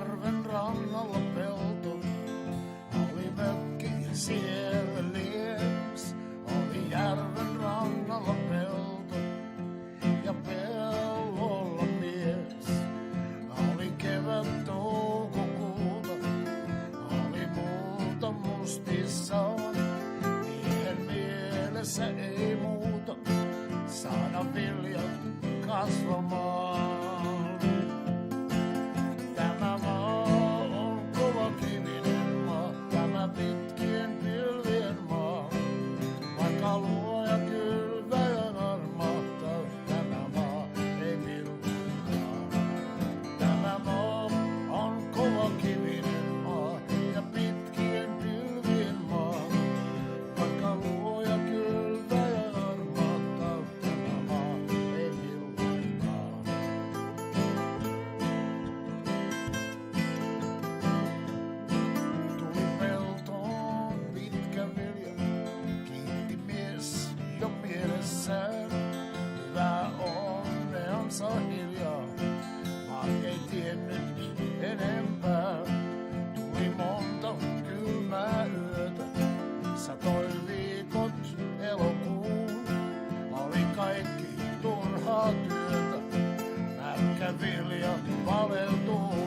järven rannalla pelto. Oli mökki ja siellä lieks, oli järven rannalla pelto. Ja pellolla mies, oli kevät toukokuuta, oli muuta mustissaan. Miehen mielessä ei muuta, saada viljat kasvamaan. kanssa hiljaa. Mahkein tien nyt enempää. Tuli monta kylmää yötä. Satoi viikot elokuun. Mä kaikki turhaa työtä. Märkä vilja paleltuu.